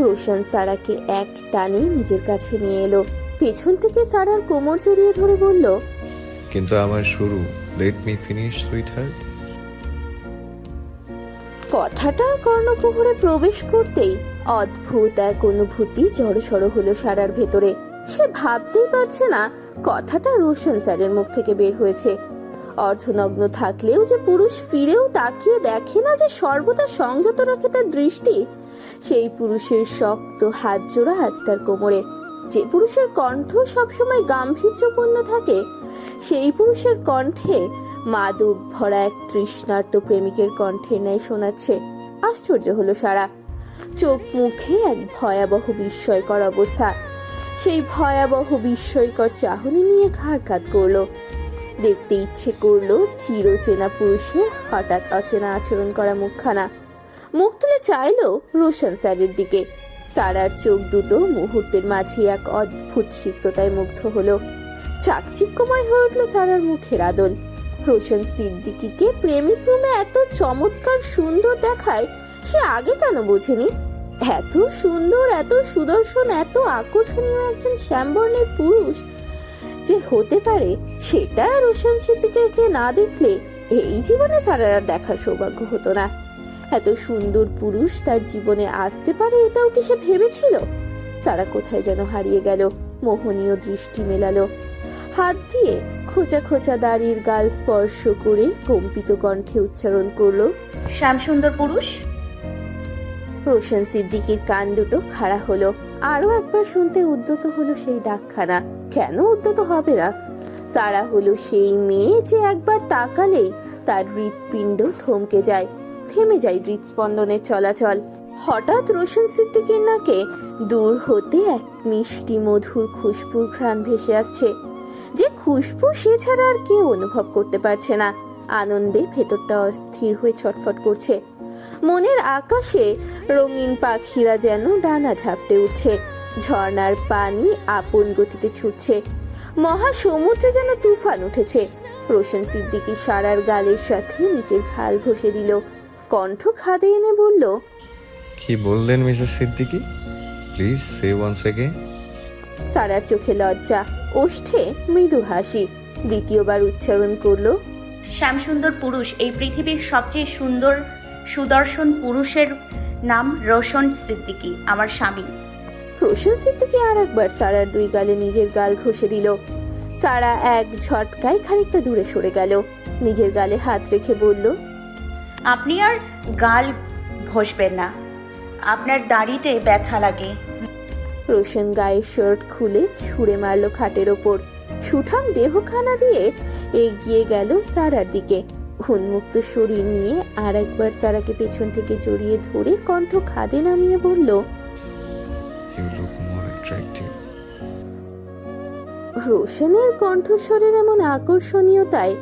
রোশন সারাকে এক টানে নিজের কাছে নিয়ে এলো। পেছন থেকে সারার কোমর জড়িয়ে ধরে বলল কিন্তু আমার শুরু। Let me finish sweetheart কথাটা কর্ণকুহরে প্রবেশ করতেই অদ্ভুত এক অনুভূতি জড়সড় হলো সারার ভেতরে। সে ভাবতেই পারছে না কথাটা রোশন স্যারের মুখ থেকে বের হয়েছে। অর্ধনগ্ন থাকলেও যে পুরুষ ফিরেও তাকিয়ে দেখে না যে সর্বদা সংযত রাখে তার দৃষ্টি সেই পুরুষের শক্ত হাত জোড়া আজ তার কোমরে। যে পুরুষের কণ্ঠ সবসময় গাম্ভীর্যপূর্ণ থাকে, সেই পুরুষের কণ্ঠে মাদক ভরা এক তৃষ্ণার্ত প্রেমিকের কণ্ঠের ন্যায় শোনাচ্ছে। আশ্চর্য হলো সারা। চোখ মুখে এক ভয়াবহ বিস্ময়কর অবস্থা। সেই ভয়াবহ বিস্ময়কর চাহনি নিয়ে ঘাড় কাত করল। দেখতে ইচ্ছে করল চিরচেনা পুরুষের হঠাৎ অচেনা আচরণ করা মুখখানা। মুখ তুলে চাইল রোশন স্যারের দিকে। সারার চোখ দুটো মুহূর্তের মাঝে এক অদ্ভুত সিক্ততায় মুগ্ধ হলো। চাকচিক্যময় হয়ে উঠল সারার মুখের আদল। রোশন সিদ্দিকিকে প্রেমিক রুমে এত চমৎকার সুন্দর দেখায়, সে আগে কেন বোঝেনি? এত সুন্দর, এত সুদর্শন, এত আকর্ষণীয় একজন শ্যামবর্ণের পুরুষ যে হতে পারে, সেটা রোশন সিদ্দিকিকে না দেখলে এই জীবনে সারার দেখার সৌভাগ্য হতো না। এত সুন্দর পুরুষ তার জীবনে আসতে পারে এটাও কি সে ভেবেছিল? সারা কোথায় যেন হারিয়ে গেল মোহনীয় দৃষ্টি মেলালো। হাত দিয়ে খোঁচা খোঁচা দাড়ির গাল স্পর্শ করে কম্পিত কণ্ঠে উচ্চারণ করল শ্যামসুন্দর পুরুষ? রোশন সিদ্দিকির কান দুটো খাড়া হলো। আরও একবার শুনতে উদ্যত হলো সেই ডাকখানা। কেন উদ্যত হবে না? সারা হলো সেই মেয়ে যে একবার তাকালেই তার হৃৎপিণ্ড থমকে যায়। থেমে যায় হৃৎস্পন্দনের চলাচল। হঠাৎ রোশন সিদ্দিকির নাকে দূর হতে এক মিষ্টি মধুর খুশবুর ঘ্রাণ ভেসে আসছে। যে খুশবু সে ছাড়া আর কেউ অনুভব করতে পারছে না। আনন্দে ভেতরটা অস্থির হয়ে ছটফট করছে। মনের আকাশে রঙিন পাখিরা যেন ডানা ঝাপটে উঠছে। ঝর্ণার পানি আপন গতিতে ছুটছে। মহা সমুদ্রে যেন তুফান উঠেছে। রোশন সিদ্দিকী সারার গালের সাথে নিচের ঘাল ঘষে দিল। কণ্ঠ খাদে এনে বলল কি বললেন Mrs Siddiqui? Please say once again সারার চোখে লজ্জা ওষ্ঠে মৃদু হাসি। দ্বিতীয়বার উচ্চারণ করল শ্যামসুন্দর পুরুষ এই পৃথিবীর সবচেয়ে সুন্দর সুদর্শন পুরুষের নাম রোশন সিদ্দিকী আমার স্বামী। রোশন সিদ্দিকী আর একবার সারার দুই গালে নিজের গাল ঘষে দিল। সারা এক ঝটকায় খানিকটা দূরে সরে গেল। নিজের গালে হাত রেখে বলল আপনি আর গাল ঘষবেন না। আপনার দাড়িতে ব্যথা লাগে। রোশন গায়ের শার্ট খুলে ছুঁড়ে মারলো খাটের ওপর। সুঠাম দেহখানা দিয়ে এগিয়ে গেল সারার দিকে। উন্মুক্ত শরীর নিয়ে আর একবার সারাকে পেছন থেকে জড়িয়ে ধরে কণ্ঠ খাদে নামিয়ে বলল ইউ লুক মোর অ্যাট্রাক্টিভ রোশনের কণ্ঠস্বরের এমন আকর্ষণীয়তায়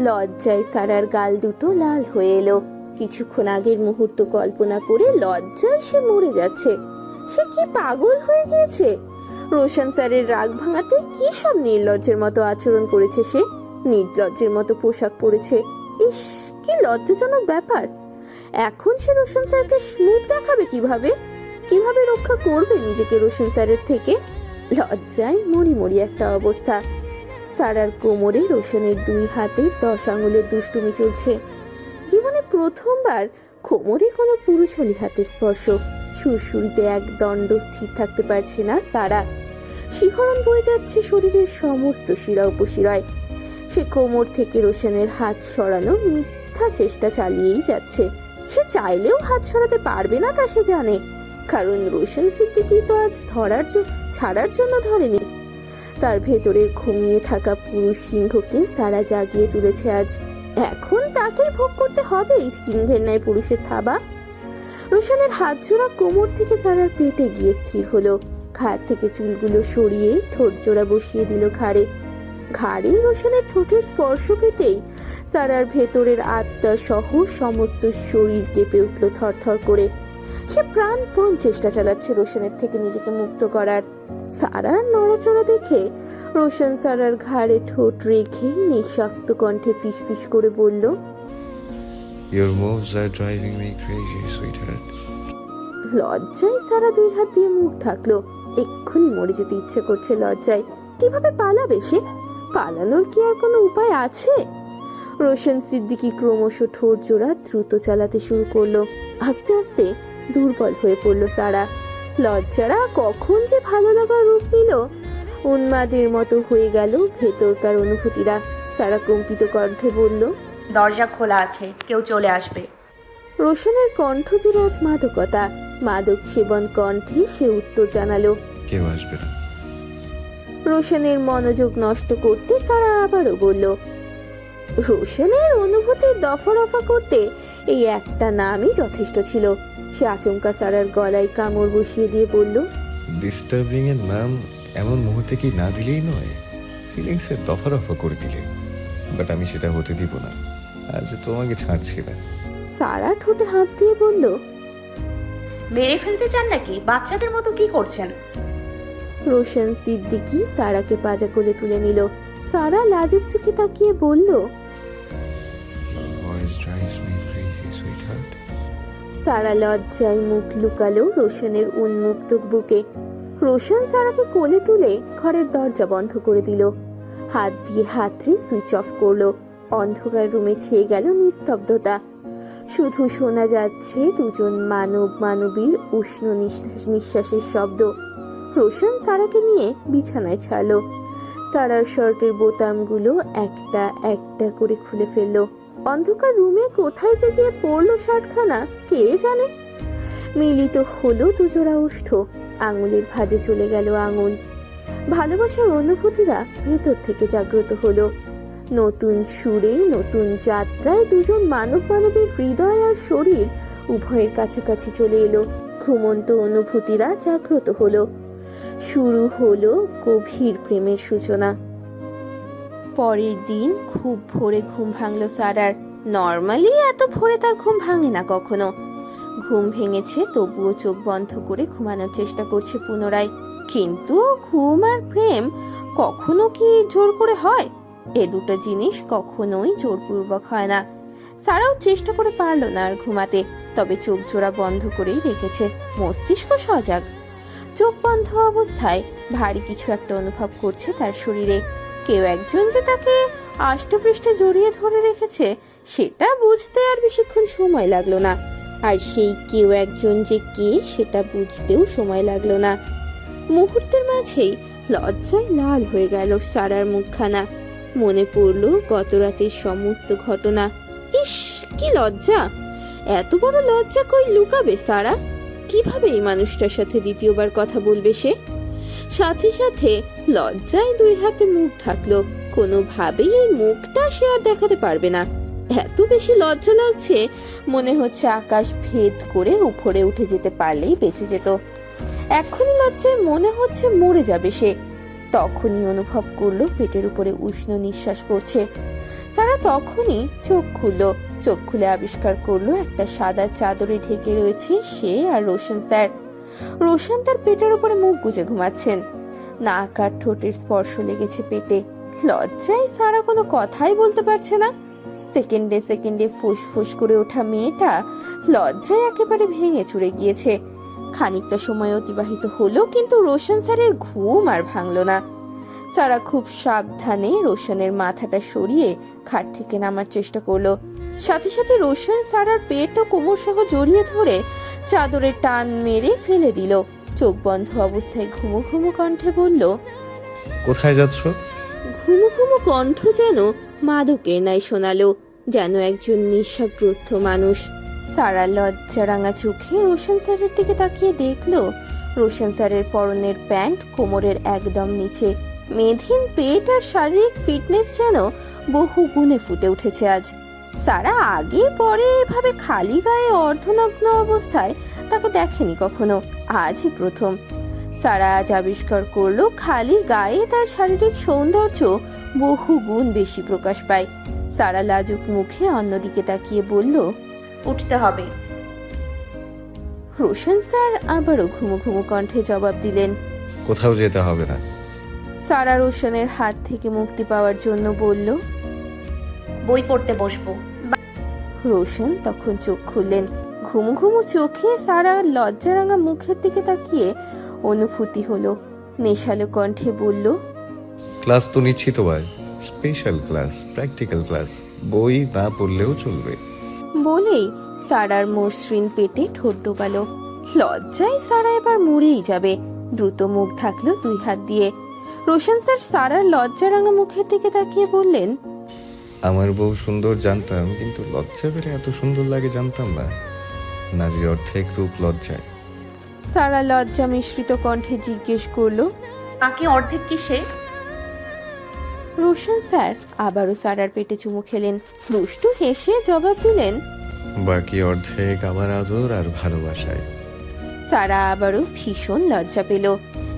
লজ্জায় সারার গাল দুটো লাল হয়ে এলো। কিছুক্ষণ আগের মুহূর্ত কল্পনা করে লজ্জায় সে মরে যাচ্ছে। সে কি পাগল হয়ে গিয়েছে? রোশন স্যারের রাগ ভাঙাতে কি সব নির্লজ্জের মতো আচরণ করেছে সে? নির্লজ্জের মতো পোশাক পরেছে। ইস, কি লজ্জাজনক ব্যাপার। এখন সে রোশন স্যারকে মুখ দেখাবে কীভাবে? কীভাবে রক্ষা করবে নিজেকে রোশন স্যারের থেকে? লজ্জায় মরি মরি একটা অবস্থা। সারার কোমরে রোশনের দুই হাতে দশ আঙুলের দুষ্টুমি চলছে। জীবনে প্রথমবার কোমরে কোনো পুরুষালী হাতের স্পর্শ। সুরসুরিতে এক দণ্ড স্থির থাকতে পারছে না সারা। শিহরণ বয়ে যাচ্ছে শরীরের সমস্ত শিরা উপশিরায়। সে কোমর থেকে রোশনের হাত সরানোর মিথ্যা চেষ্টা চালিয়েই যাচ্ছে। সে চাইলেও হাত সরাতে পারবে না তা সে জানে। কারণ রোশন সিদ্দিকি তো আজ ধরার ছাড়ার জন্য ধরেনি। তার ভেতরে ঘুমিয়ে থাকা পুরুষ সিংহকে সারা জাগিয়ে তুলেছে আজ। এখন তাকে ভোগ করতে হবে এই সিংহের ন্যায় পুরুষের থাবা। রোশনের হাত জোড়া কোমর থেকে সারার পেটে গিয়ে স্থির হলো। ঘাড় থেকে চুলগুলো সরিয়ে ঠোঁট জোড়া বসিয়ে দিল ঘাড়ে। ঘাড়ে রোশনের ঠোঁটের স্পর্শ পেতেই সারার ভেতরের আত্মা সহ সমস্ত শরীর কেঁপে উঠল থরথর করে। সে প্রাণপণ চেষ্টা চালাচ্ছে রোশনের থেকে নিজেকে মুক্ত করার। সারার নড়াচড়া দেখে রোশন সারার ঘাড়ে ঠোঁট রেখেই নিঃশক্ত কণ্ঠে ফিসফিস করে বলল moves are driving me crazy sweetheart লজ্জায় সারা দুই হাত দিয়ে মুখ ঢাকলো। এক্ষুনি মরে যেতে ইচ্ছে করছে লজ্জায়। কীভাবে পালাবে সে? পালানোর কি আর কোনো উপায় আছে? রোশন সিদ্দিকি ক্রমশ ঠোঁট জোড়া দ্রুত চালাতে শুরু করল। আস্তে আস্তে দুর্বল হয়ে পড়ল সারা। লজ্জারা কখন যে ভালো লাগার রূপ নিল? উন্মাদের মতো হয়ে গেল ভেতরকার অনুভূতিরা। সারা কম্পিত কণ্ঠে বলল দরজা খোলা আছে কেউ চলে আসবে। রোশনের কণ্ঠ জুড়ে আজ মাদকতা মাদক সেবন কণ্ঠে সে উত্তর জানালো কেউ আসবে না। রোশনের মনোযোগ নষ্ট করতে সারা আবারও বলল রোশনের অনুভূতির দফা রফা করতে এই একটা নামই যথেষ্ট ছিল। সে আচমকা সারার গলায় কামড় বসিয়ে দিয়ে বলল ডিস্টার্বিং এর নাম এমন মুহূর্তে কি না দিলেই নয়? ফিলিংস এর দফা রফা করে দিলে। বাট আমি সেটা হতে দিব না। আজ তোমাকে ছাড়ছি না। সারা ঠোঁটে হাত দিয়ে বলল মেরে ফেলতে চান নাকি? বাচ্চাদের মতো কি করছেন? রোশন সিদ্দিকি সারাকে পাজা কোলে তুলে নিল। সারা লাজুক চোখে তাকিয়ে বলল Your voice drives me. সারা লজ্জায় মুখ লুকালো রোশনের উন্মুক্ত বুকে। রোশন সারাকে কোলে তুলে ঘরের দরজা বন্ধ করে দিল। হাত দিয়ে হাতড়ে সুইচ অফ করল। অন্ধকার রুমে ছেয়ে গেল নিস্তব্ধতা। শুধু শোনা যাচ্ছে দুজন মানব মানবীর উষ্ণ নিঃশ্বাস নিঃশ্বাসের শব্দ। রোশন সারাকে নিয়ে বিছানায় ছাড়লো। সারার শার্টের বোতামগুলো একটা একটা করে খুলে ফেলল। অন্ধকার রুমে কোথায় যে গিয়ে পড়ল শার্টখানা কে জানে? মিলিত হলো দুজোড়া ওষ্ঠ আঙুলের ভাঁজে চলে গেল আঙুল। ভালোবাসার অনুভূতিরা ভেতর থেকে জাগ্রত হলো। নতুন সুরে, নতুন যাত্রায় দুজন মানব মানবের হৃদয় আর শরীর উভয়ের কাছাকাছি চলে এলো। ঘুমন্ত অনুভূতিরা জাগ্রত হলো। শুরু হলো গভীর প্রেমের সূচনা। পরের দিন খুব ভোরে ঘুম ভাঙলো সারার। নর্মালি এত ভোরে তার ঘুম ভাঙে না কখনো। ঘুম ভেঙেছে, তবুও চোখ বন্ধ করে ঘুমানোর চেষ্টা করছে পুনরায়। কিন্তু ঘুম আর প্রেম কখনো কি জোর করে হয়? এ দুটো জিনিস কখনোই জোরপূর্বক হয় না। সারাও চেষ্টা করে পারল না আর ঘুমাতে, তবে চোখ জোড়া বন্ধ করেই রেখেছে। মস্তিষ্ক সজাগ। চোখ বন্ধ অবস্থায় ভারী কিছু একটা অনুভব করছে তার শরীরে। কেউ একজন যে তাকে আষ্টপৃষ্ঠে জড়িয়ে ধরে রেখেছে, সেটা বুঝতে আর বেশিক্ষণ সময় লাগল না। আর সেই কেউ একজন যে কে, সেটা বুঝতেও সময় লাগল না। মুহূর্তের মাঝেই লজ্জায় লাল হয়ে গেল সারার মুখখানা। মনে পড়ল গত রাতের সমস্ত ঘটনা। ইস, কি লজ্জা! এত বড় লজ্জা কই লুকাবে সারা? কীভাবে এই মানুষটার সাথে দ্বিতীয়বার কথা বলবে সে? সাথে সাথে লজ্জায় দুই হাতে মুখ ঢাকলো। কোনোভাবেই এই মুখটা সে আর দেখাতে পারবে না। এত বেশি লজ্জা লাগছে, মনে হচ্ছে আকাশ ভেদ করে উপরে উঠে যেতে পারলেই বেঁচে যেত। এখনই লজ্জায় মনে হচ্ছে মরে যাবে সে। তখনই অনুভব করল পেটের উপরে উষ্ণ নিঃশ্বাস পড়ছে। তারা তখনই চোখ খুললো। চোখ খুলে আবিষ্কার করল একটা সাদা চাদরে ঢেকে রয়েছে সে আর রোশন স্যার। রোশন তার পেটের উপরে মুখ গুজে ঘুমাচ্ছেন। নাক আর ঠোঁটের স্পর্শ লেগেছে পেটে। লজ্জায় সারা কোনো কথাই বলতে পারছে না। সেকেন্ডে সেকেন্ডে ফুস ফুস করে ওঠা মেয়েটা লজ্জায় একেবারে ভেঙে চুরে গিয়েছে। খানিকটা সময় অতিবাহিত হলো, কিন্তু রোশন স্যারের ঘুম আর ভাঙলো না। সারা খুব সাবধানে রোশনের মাথাটা সরিয়ে খাট থেকে নামার চেষ্টা করল। সাথে সাথে রোশন সারার পেট ও কোমর সহ জড়িয়ে ধরে চাদরে টান মেরে ফেলে দিল। চোখ বন্ধ অবস্থায় ঘুমো ঘুমো কণ্ঠে বলল কোথায় যাচ্ছ? ঘুমো ঘুমো কণ্ঠ যেন মাদকের নাই শোনালো যেন একজন নিঃস্বাগ্রস্ত মানুষ। সারা লজ্জা রাঙা চোখে রোশন স্যারের দিকে তাকিয়ে দেখল রোশন স্যারের পরনের প্যান্ট কোমরের একদম নিচে। মেধিন পেট আর শারীরিক ফিটনেস যেন বহু গুণে ফুটে উঠেছে আজ। সারা আগে পরে এভাবে খালি গায়ে অর্ধনগ্ন অবস্থায় তাকে দেখেনি কখনো। আজই প্রথম। সারা আজ আবিষ্কার করল খালি গায়ে তার শারীরিক সৌন্দর্য বহু গুণ বেশি প্রকাশ পায়। সারা লাজুক মুখে অন্যদিকে তাকিয়ে বলল উঠতে হবে। রোশন স্যার আবারও ঘুমো ঘুমো কণ্ঠে জবাব দিলেন কোথাও যেতে হবে না। সারা রোশনের হাত থেকে মুক্তি পাওয়ার জন্য বলল বই পড়তে বসবো। রোশন তখন চোখ খুললেন। ঘুম ঘুমু চোখে সারা লজ্জারাঙা মুখের দিকে তাকিয়ে অনুভূতি হলো। নেশালো কণ্ঠে বলল ক্লাস তো নিচ্ছি তো ভাই স্পেশাল ক্লাস প্র্যাকটিক্যাল ক্লাস। বই না পড়লেও চলবে। বলেই সারার মসৃণ পেটে ঠোঁট ডোবালো। লজ্জায় সারা এবার মরেই যাবে। দ্রুত মুখ ঢাকলো দুই হাত দিয়ে। রোশন স্যার সারার লজ্জারাঙা মুখের দিকে তাকিয়ে বললেন আমার বউ সুন্দর জানতাম কিন্তু লজ্জা পেলে এত সুন্দর লাগে জানতাম না। নারীর অর্ধেক রূপ লজ্জায়। সারা লজ্জা মিশ্রিত কণ্ঠে জিজ্ঞেস করল বাকি অর্ধেক কিসে রোশন স্যার আবারও সারার পেটে চুমু খেলেন। দুষ্টু হেসে জবাব দিলেন বাকি অর্ধেক আমার আদর আর ভালোবাসায়। সারা আবারও ভীষণ লজ্জা পেল।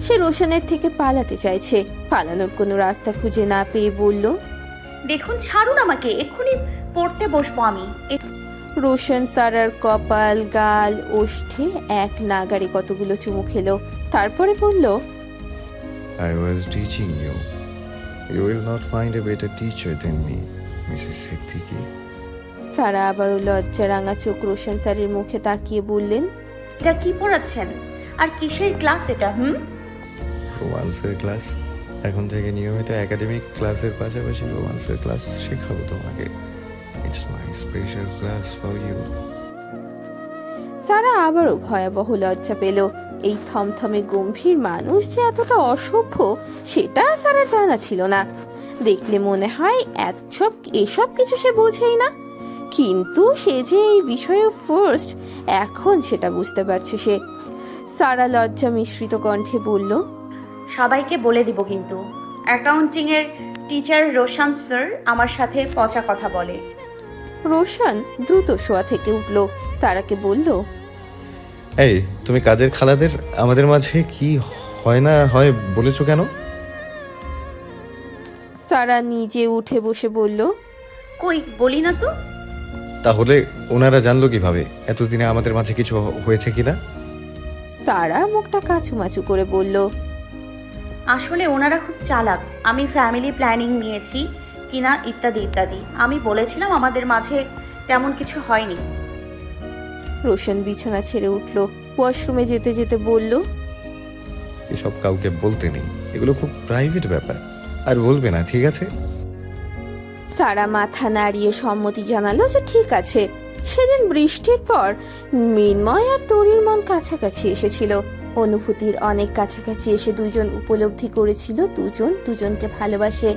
সে রোশনের থেকে পালাতে চাইছে। পালানোর কোনো রাস্তা খুঁজে না পেয়ে বলল দেখুন ছাড়ুন আমাকে এক্ষুনি পড়তে বসবো আমি এ- রোশন সারার কপাল গাল ওষ্ঠে এক নাগারে কতগুলো চুমু খেলো তারপরে বলল I was teaching you. You will not find a better teacher than me, Mrs. Siddiqui. সারা আবারও লজ্জা রাঙা চোখ রোশন স্যারের মুখে তাকিয়ে বললেন এটা কি পড়াচ্ছেন আর কিসের ক্লাস এটা হুম রোমান্সের ক্লাস এখন থেকে নিয়মিত একাডেমিক ক্লাসের পাশাপাশি রোমান্সের ক্লাস শেখাবো তোমাকে। It's my special class for you Sara আবারও ভয়াবহ লজ্জা পেল। এই থমথমে গম্ভীর মানুষ যে এতটা অসভ্য, সেটা সারা জানা ছিল না। দেখলে মনে হয় এসব এসব কিছু সে বোঝেই না। কিন্তু সে যে এই বিষয়ে ফার্স্ট এখন সেটা বুঝতে পারছে সে। সারা লজ্জা মিশ্রিত কণ্ঠে বলল সবাইকে বলে দিব কিন্তু। অ্যাকাউন্টিং এর টিচার রোশান স্যার আমার সাথে পচা কথা বলে। রোশন দ্রুত শোয়া থেকে উঠল। সারাকে বলল এই তুমি কাজের খালাদের আমাদের মাঝে কি হয় না হয় বলেছ কেন? সারা নিজে উঠে বসে বলল কই বলি না তো। তাহলে ওনারা জানলো কীভাবে? এতদিনে আমাদের মাঝে কিছু হয়েছে কিনা? সারা মুখটা কাচুমাচু করে বলল আসলে ওনারা খুব চালাক। আমি ফ্যামিলি প্ল্যানিং নিয়েছি কিনা ইত্যাদি ইত্যাদি। আমি বলেছিলাম আমাদের মাঝে তেমন কিছু হয়নি। রোশন বিছানা ছেড়ে উঠল ওয়াশরুমে যেতে যেতে বলল এসব কাউকে বলতে নেই এগুলো খুব প্রাইভেট ব্যাপার। আর বলবে না ঠিক আছে? সারা মাথা নাড়িয়ে সম্মতি জানালো যে ঠিক আছে। সেদিন বৃষ্টির পর মৃন্ময় আর তরির মন কাছাকাছি এসেছিল। অনুভূতির অনেক কাছাকাছি এসে দুজন উপলব্ধি করেছিল দুজন দুজনকে ভালোবাসে।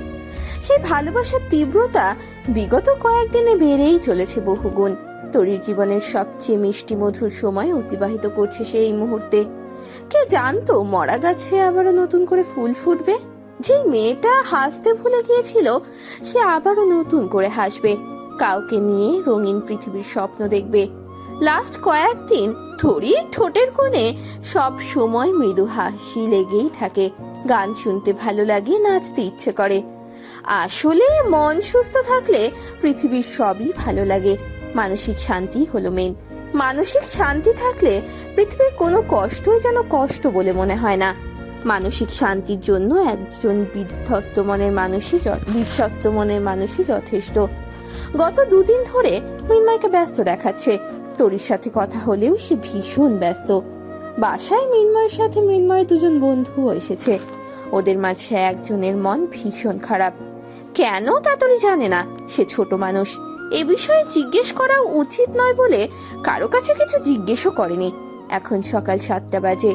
সেই ভালোবাসার তীব্রতা বিগত কয়েকদিনে বেড়েই চলেছে বহুগুণ। তরির জীবনের সবচেয়ে মিষ্টি মধুর সময় অতিবাহিত করছে সে এই মুহূর্তে। কে জানতো মরা গাছে আবারও নতুন করে ফুল ফুটবে? যেই মেয়েটা হাসতে ভুলে গিয়েছিল, সে আবারও নতুন করে হাসবে। কাউকে নিয়ে রঙিন পৃথিবীর স্বপ্ন দেখবে। লাস্ট কয়েকদিন থরির ঠোঁটের কোণে সব সময় মৃদু হাসি লেগেই থাকে। গান শুনতে ভালো লাগে, নাচতে ইচ্ছে করে। আসলে মন সুস্থ থাকলে পৃথিবীর সবই ভালো লাগে। মানসিক শান্তি হলো মেন মানসিক শান্তি থাকলে পৃথিবীর কোনো কষ্টই যেন কষ্ট বলে মনে হয় না। মানসিক শান্তির জন্য একজন বিধ্বস্ত মনের মানুষই বিশ্বস্ত মনের মানুষই যথেষ্ট। গত দুদিন ধরে মৃন্ময়কে ব্যস্ত দেখাচ্ছে। তোরির সাথে কথা হলেও সে ভীষণ ব্যস্ত। বাসায় মৃন্ময়ের সাথে মৃন্ময়ের দুজন বন্ধুও এসেছে। ওদের মাঝে একজনের মন ভীষণ খারাপ। কেন তা তোরি জানে না, সে ছোট মানুষ। এ বিষয়ে জিজ্ঞেস করা উচিত নয় বলে কারও কাছে কিছু জিজ্ঞেসও করেনি। এখন সকাল সাতটা বাজে।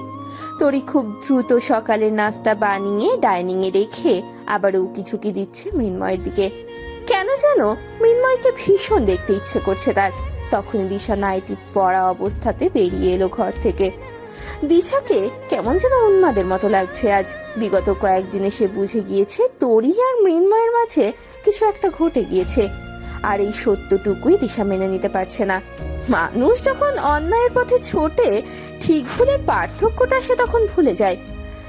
তরি খুব দ্রুত সকালের নাস্তা বানিয়ে ডাইনিং এ রেখে আবার উকি ঝুঁকি দিচ্ছে মৃন্ময়ের দিকে। কেন যেন মৃন্ময়কে ভীষণ দেখতে ইচ্ছে করছে তার। তখনই দিশা নাইটি পড়া অবস্থাতে বেরিয়ে এলো ঘর থেকে। দিশাকে কেমন যেন উন্মাদের মতো লাগছে আজ। বিগত কয়েকদিনে সে বুঝে গিয়েছে তরি আর মৃন্ময়ের মাঝে কিছু একটা ঘটে গিয়েছে। আর এই সত্যটুকুই দিশা মেনে নিতে পারছে না। মানুষ যখন অন্যায়ের পথে ছোটে, ঠিক ভুলের পার্থক্যটা সে তখন ভুলে যায়।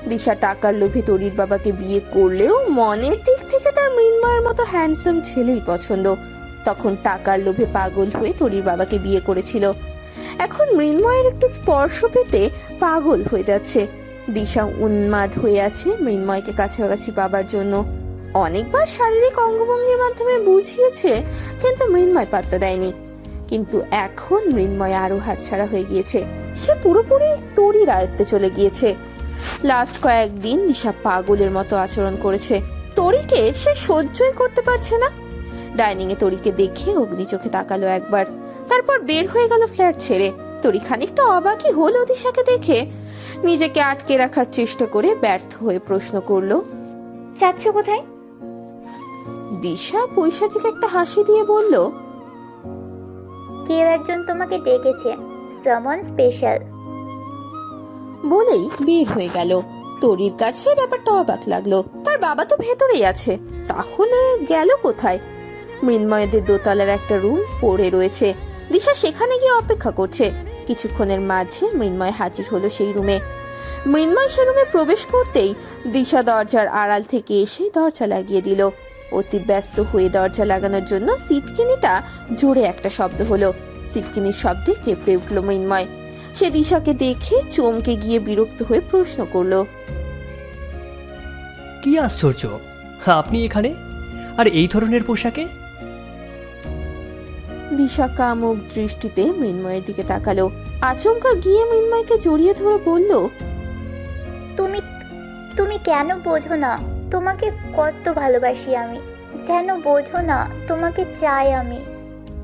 দিশা টাকার লোভে তরির বাবাকে বিয়ে করলেও মনের দিক থেকে তার মৃন্ময়ের মতো হ্যান্ডসাম ছেলেই পছন্দ। তখন টাকার লোভে পাগল হয়ে তরির বাবাকে বিয়ে করেছিল। এখন মৃন্ময়ের একটু স্পর্শ পেতে পাগল হয়ে যাচ্ছে। দিশা উন্মাদ হয়ে আছে মৃন্ময়কে কাছাকাছি পাবার জন্য। অনেকবার শারীরিক অঙ্গভঙ্গির মাধ্যমে বুঝিয়েছে, কিন্তু মৃন্ময় পাত্তা দেয়নি। কিন্তু এখন মৃন্ময় আরও হাতছাড়া হয়ে গিয়েছে। সে পুরোপুরি তরির আয়ত্তে চলে গিয়েছে। লাস্ট কয়েকদিন দিশা পাগলের মতো আচরণ করেছে। তরিকে সে সহ্যই করতে পারছে না। ডাইনিং এ তরিকে দেখে অগ্নি চোখে তাকালো একবার। তারপর বের হয়ে গেল ফ্ল্যাট ছেড়ে। তরি খানিকটা অবাকই হল দিশাকে দেখে। নিজেকে আটকে রাখার চেষ্টা করে ব্যর্থ হয়ে প্রশ্ন করল যাচ্ছ কোথায়? দিশা পৈশাচিক একটা হাসি দিয়ে বলল কেউ একজন তোমাকে ডেকেছে সামন স্পেশাল বলেই বের হয়ে গেল। তরির কাছে ব্যাপারটা অবাক লাগল। তার বাবা তো ভেতরেই আছে। তাহলে গেল কোথায়? মৃন্ময়দের দোতলার একটা রুম পড়ে রয়েছে। দিশা সেখানে গিয়ে অপেক্ষা করছে। কিছুক্ষণের মাঝে মৃন্ময় হাজির হলো সেই রুমে। মৃন্ময় সে রুমে প্রবেশ করতেই দিশা দরজার আড়াল থেকে এসে দরজা লাগিয়ে দিল। অতি ব্যস্ত হয়ে দরজা লাগানোর জন্য সিটকিনিটা জোরে একটা শব্দ হলো। সিটকিনির শব্দে কেঁপড়ে উঠল মৃন্ময়। সে দিশাকে দেখে চমকে গিয়ে বিরক্ত হয়ে প্রশ্ন করল, কি আশ্চর্য! আপনি এখানে? আর এই ধরনের পোশাকে? দিশা কামুক দৃষ্টিতে মৃন্ময়ের দিকে তাকালো। আচমকা গিয়ে মৃন্ময়কে জড়িয়ে ধরে বলল, তুমি তুমি কেন বোঝো না? তোমাকে কত ভালোবাসি আমি। কেন বোঝো না? তোমাকে চাই আমি।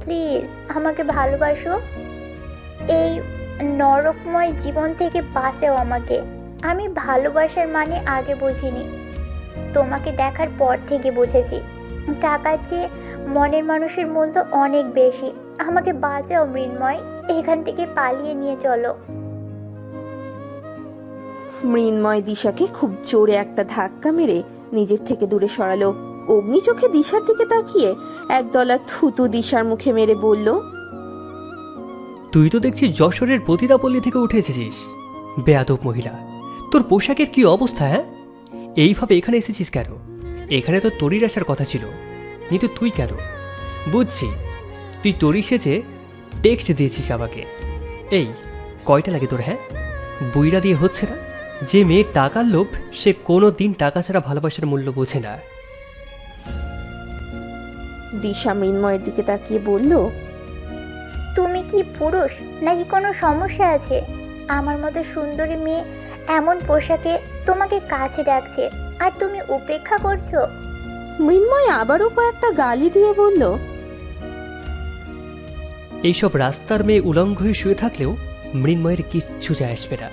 প্লিজ, আমাকে ভালোবাসো। এই নরকময় জীবন থেকে বাঁচাও আমাকে। আমি ভালোবাসার মানে আগে বুঝিনি। তোমাকে দেখার পর থেকে বুঝেছি। টাকার চেয়ে মনের মানুষের মূল্য অনেক বেশি। আমাকে বাঁচাও মৃন্ময় এখান থেকে পালিয়ে নিয়ে চলো। মৃন্ময় দিশাকে খুব জোরে একটা ধাক্কা মেরে নিজের থেকে দূরে সরালো। অগ্নি চোখে দিশার দিকে তাকিয়ে একদলা থুতু দিশার মুখে মেরে বলল তুই তো দেখছি যশোরের পতিতাপল্লী থেকে উঠে এসেছিস। বেয়াদব মহিলা তোর পোশাকের কি অবস্থা হ্যাঁ? এইভাবে এখানে এসেছিস কেন? এখানে তো তরির আসার কথা ছিল। কিন্তু তুই কেন? বুঝছি। তুই তরি সেজে টেক্সট দিয়েছিস আমাকে। এই কয়টা লাগে তোর হ্যাঁ? বইরা দিয়ে হচ্ছে না? যে মেয়ে টাকার লোভ সে কোনো দিন টাকা ছাড়া ভালোবাসার মূল্য বোঝে না। দিশা মৃন্ময়ের দিকে তাকিয়ে বলল তুমি কি পুরুষ নাকি কোনো সমস্যা আছে? আমার মতো সুন্দরী মেয়ে এমন পোশাকে তোমাকে কাছে ডাকছে। আর তুমি উপেক্ষা করছ? মৃন্ময় আবারও কয়েকটা গালি দিয়ে বলল এইসব রাস্তার মেয়ে উলঙ্গ হয়ে শুয়ে থাকলেও মৃন্ময়ের কিচ্ছু যায় আসবে না।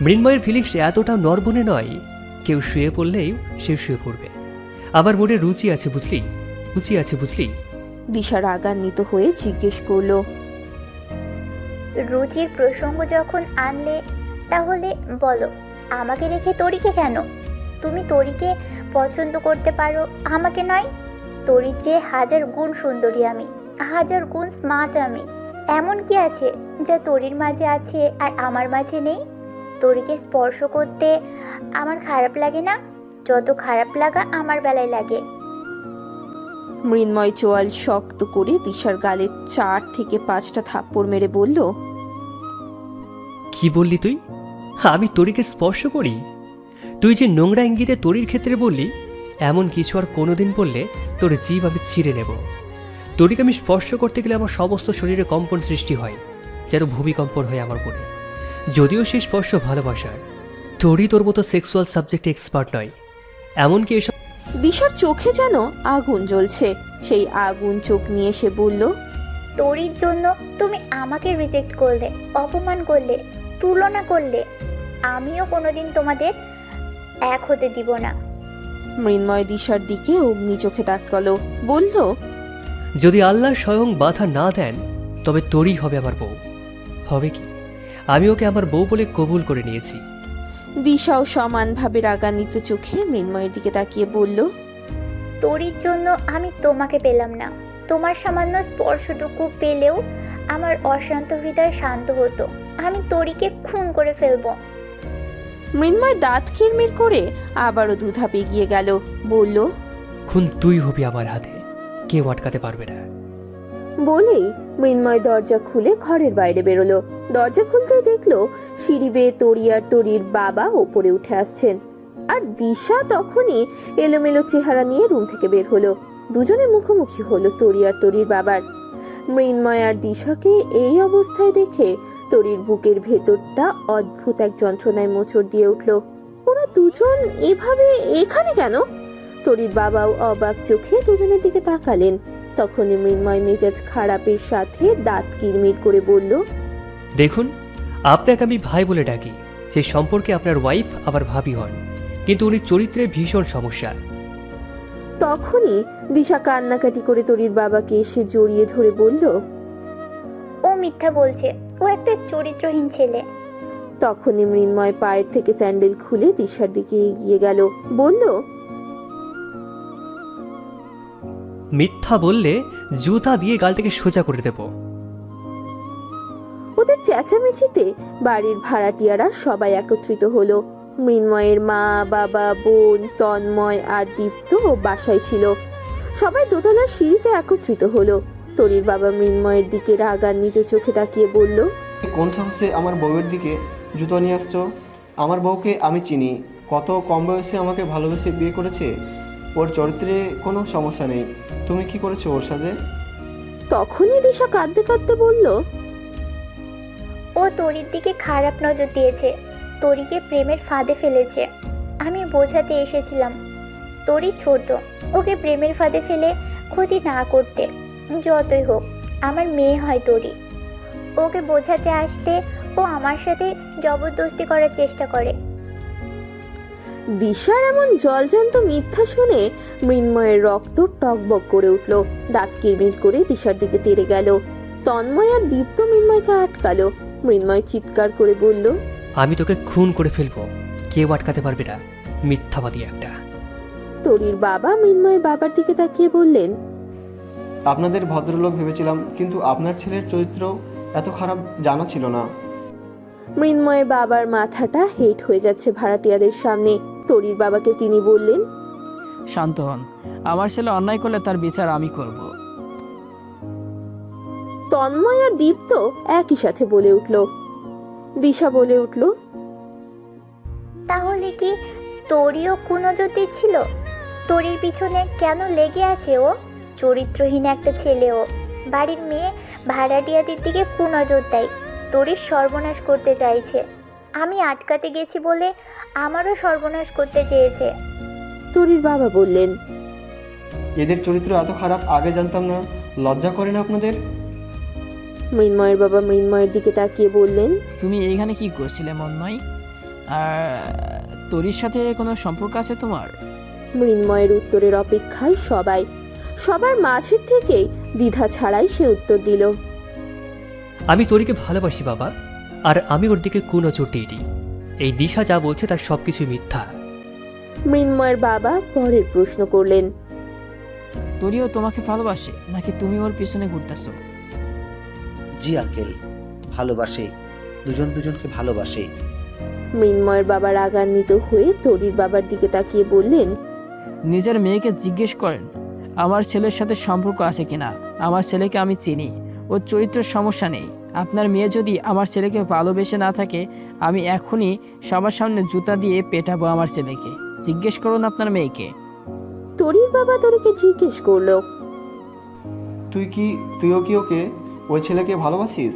মৃন্ময়ের ফিলিংস এতটা নরবনে নয় কেউ শুয়ে পড়লেই সে শুয়ে পড়বে। আবার মনে রুচি আছে বুঝলি রুচি আছে বুঝলি। দিশা রাগান্বিত হয়ে জিজ্ঞেস করল রুচির প্রসঙ্গ যখন আনলে তাহলে বলো আমাকে রেখে তরিকে কেন? তুমি তরিকে পছন্দ করতে পারো। আমাকে নয় তরির চেয়ে হাজার গুণ সুন্দরী আমি হাজার গুণ স্মার্ট আমি। এমন কি আছে যা তরির মাঝে আছে আর আমার মাঝে নেই? তরিকে স্পর্শ করতে আমার খারাপ লাগে না যত খারাপ লাগা আমার বেলায় লাগে। মৃন্ময় চোয়াল শক্ত করে দিশার গালে চার থেকে পাঁচটা থাপ্পড় মেরে বলল কি বললি তুই? আমি তরিকে স্পর্শ করি? তুই যে নোংরা ইঙ্গিতে তরির ক্ষেত্রে বললি এমন কিছু আর কোনোদিন বললে তোর জীব আমি ছিঁড়ে নেব। তরিকে আমি স্পর্শ করতে গেলে আমার সমস্ত শরীরে কম্পন সৃষ্টি হয় যেন ভূমিকম্পন হয় আমার মনে। যদিও সেই স্পর্শ ভালোবাসার তরি তোর মতো সেক্সুয়াল সাবজেক্টে এক্সপার্ট নয়। এমনকি এসব দিশার চোখে যেন আগুন জ্বলছে। সেই আগুন চোখ নিয়ে সে বলল তরির জন্য তুমি আমাকে রিজেক্ট করলে অপমান করলে তুলনা করলে আমিও কোনোদিন তোমাদের এক হতে দিব না। মৃন্ময় দিশার দিকে অগ্নি চোখে তাকালো বলল যদি আল্লাহ স্বয়ং বাধা না দেন তবে তোরই হবে আমার বউ। হবে কি? আমি ওকে আমার বউ বলে কবুল করে নিয়েছি। দিশাও সমানভাবে রাগান্বিত চোখে মৃন্ময়ের দিকে তাকিয়ে বলল তরির জন্য আমি তোমাকে পেলাম না। তোমার সামান্য স্পর্শটুকু পেলেও আমার অশান্ত হৃদয় শান্ত হতো। আমি তরিকে খুন করে ফেলব। মৃন্ময় দাঁত কিরমির করে আবারও দুধাপ এগিয়ে গেল। বলল খুন তুই হবি আমার হাতে কেউ আটকাতে পারবে না। বলেই মৃন্ময় দরজা খুলে ঘরের বাইরে বেরোলো। দরজা খুলতেই দেখল সিঁড়ি বেয়ে তরি আর তরির বাবা ওপরে উঠে আসছেন। আর দিশা তখনই এলোমেলো চেহারা নিয়ে রুম থেকে বের হলো। দুজনে মুখোমুখি হলো তরি আর তরির বাবার। মৃন্ময় আর দিশাকে এই অবস্থায় দেখে তরির বুকের ভেতরটা অদ্ভুত এক যন্ত্রণায় মোচড় দিয়ে উঠল। ওরা দুজন এভাবে এখানে কেন? তরির বাবাও অবাক চোখে দুজনের দিকে তাকালেন। তখনই মৃন্ময় মেজাজ খারাপের সাথে দাঁত কিরমির করে বলল দেখুন আপনাকে আমি ভাই বলে ডাকি। সেই সম্পর্কে আপনার ওয়াইফ আবার ভাবি হন। কিন্তু উনি চরিত্রের ভীষণ সমস্যা। তখনই দিশা কান্নাকাটি করে তরির বাবাকে এসে জড়িয়ে ধরে বলল ও মিথ্যা বলছে। ও একটা চরিত্রহীন ছেলে। তখনই মৃন্ময় পায়ের থেকে স্যান্ডেল খুলে দিশার দিকে এগিয়ে গেল। বলল মিথ্যা বললে জুতা দিয়ে গালটাকে সোজা করে দেব। ওদের চেঁচামেচিতে বাড়ির ভাড়াটিয়ারা সবাই একত্রিত হলো। মৃন্ময়ের মা বাবা বোন তন্ময় আর দীপ্ত বাসায় ছিল। সবাই দোতলার সিঁড়িতে একত্রিত হলো। তরির বাবা মৃন্ময়ের দিকে রাগান্বিত চোখে তাকিয়ে বলল কোন সাহসে আমার বউয়ের দিকে জুতো নিয়ে আসছো? আমার বউকে আমি চিনি। কত কম বয়সে আমাকে ভালোবেসে বিয়ে করেছে? ওর চরিত্রে কোনো সমস্যা নেই। তুমি কি করেছ ওর সাথে? তখনই দিশা কাঁদতে কাঁদতে বলল ও তরির দিকে খারাপ নজর দিয়েছে। তরিকে প্রেমের ফাঁদে ফেলেছে। আমি বোঝাতে এসেছিলাম। তরি ছোট। ওকে প্রেমের ফাঁদে ফেলে ক্ষতি না করতে। যতই হোক আমার মেয়ে হয় তরি ওকে বোঝাতে আসলে ও আমার সাথে জবরদস্তি করার চেষ্টা করে। দিশার এমন জলজান্ত মিথ্যা শুনে মৃন্ময়ের রক্ত টকবক করে উঠল। দাঁত কিরমির করে দিশার দিকে তেড়ে গেল। তন্ময় আর দীপ্ত মৃন্ময়কে আটকালো। মৃন্ময় চিৎকার করে বলল আমি তোকে খুন করে ফেলব। কেউ আটকাতে পারবে না। মিথ্যাবাদী একটা। তরির বাবা মৃন্ময়ের বাবার দিকে তাকিয়ে বললেন আপনাদের ভদ্রলোক ভেবেছিলাম কিন্তু আপনার ছেলের চরিত্র এত খারাপ জানা ছিল না। মৃন্ময়ের বাবার মাথাটা হেট হয়ে যাচ্ছে ভাড়াটিয়াদের সামনে। তরির বাবাকে তিনি বললেন শান্ত হন। আমার ছেলে অন্যায় করলে তার বিচার আমি করব। তন্ময় আর দীপ্ত একই সাথে বলে উঠল দিশা বলে উঠল তাহলে কি তোরিও কুনজর দিচ্ছিল তোরির পিছনে কেন লেগে আছে ও? চরিত্রহীন একটা ছেলেও। বাড়ির মেয়ে ভাড়াটিয়াদের দিকে কুনজর দেয় তোরির সর্বনাশ করতে চাইছে। আমি আটকাতে গেছি বলে আমারও সর্বনাশ করতে চেয়েছে। তরির বাবা বললেন এদের চরিত্র এত খারাপ আগে জানতাম না। লজ্জা করে না আপনাদের? মৃন্ময়ের বাবা মৃন্ময়ের দিকে তাকিয়ে বললেন তুমি এইখানে কি করছিলে মন্ময়? আর তোরির সাথে কোনো সম্পর্ক আছে তোমার? মৃন্ময়ের উত্তরের অপেক্ষায় সবাই সবার মাঝের থেকেই দ্বিধা ছাড়াই সে উত্তর দিল। আমি তোরিকে ভালোবাসি বাবা আর আমি ওর দিকে কুনজর দিইনি। এই দিশা যা বলছে তার সবকিছু মিথ্যা। মৃন্ময়ের বাবা পরের প্রশ্ন করলেন তোরিও তোমাকে ভালোবাসে নাকি তুমি ওর পিছনে ঘুরতেছো? জি আঙ্কেল ভালোবাসে দুজন দুজনকে ভালোবাসে। মৃন্ময়ের বাবা রাগান্বিত হয়ে তরির বাবার দিকে তাকিয়ে বললেন নিজের মেয়েকে জিজ্ঞেস করেন আমার ছেলের সাথে সম্পর্ক আছে কিনা? আমার ছেলেকে আমি চিনি। ওর চরিত্রের সমস্যা নেই। আপনার মেয়ে যদি আমার ছেলেকে ভালোবেসে না থাকে আমি এখনই সবার সামনে জুতা দিয়ে পেটাবো আমার ছেলেকে। জিজ্ঞেস করুন আপনার মেয়েকে। তরির বাবা তরিকে জিজ্ঞেস করল। তুই কি তুইও কি ওকে ওই ছেলেকে ভালোবাসিস?